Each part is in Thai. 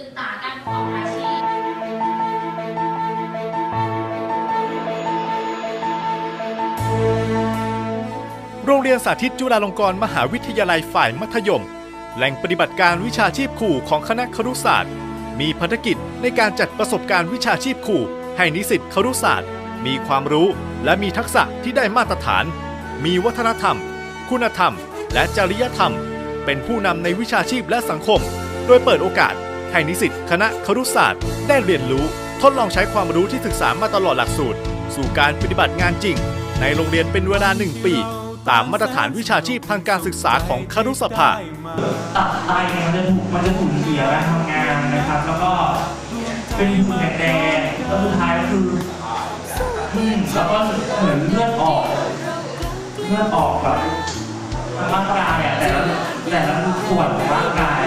ศึกษาการประกอบอาชีพโรงเรียนสาธิตจุฬาลงกรณ์มหาวิทยาลัยฝ่ายมัธยม แหล่งปฏิบัติการวิชาชีพครูของคณะครุศาสตร์ มีภารกิจในการจัดประสบการณ์วิชาชีพครูให้นิสิตครุศาสตร์ มีความรู้และมีทักษะที่ได้มาตรฐาน มีวัฒนธรรม คุณธรรม และจริยธรรม เป็นผู้นำในวิชาชีพและสังคม โดยเปิดโอกาส ให้นิสิตคณะครุศาสตร์ ได้เรียนรู้ ทดลองใช้ความรู้ที่ศึกษามาตลอดหลักสูตร สู่การปฏิบัติงานจริง ในโรงเรียนเป็นเวลา 1 ปี ตามมาตรฐานวิชาชีพทางการศึกษาของครุสภาตับไตเนี่ยมันจะถูกมันจะถูกเสียและทำงานนะครับ แล้วก็เป็นผื่นแดงแล้วสุดท้ายก็คืออืมแล้วก็เหมือนเลือดออกเลือดออกแบบร่างกายอะแต่ละแต่ละส่วนของร่างกาย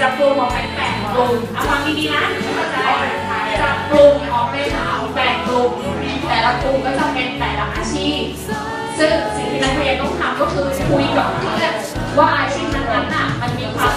จะปรุงออกเป็นแปดกลุ่มเอาฟังดีๆนะเข้าใจจะปรุงออกเป็นแปดกลุ่มแต่ละกลุ่มก็จะเป็นแต่ละอาชีพ ซึ่งสิ่งที่นักเรียนต้องทำก็คือคุยกับเพื่อนว่าอาชีพนั้นๆน่ะมันมีความ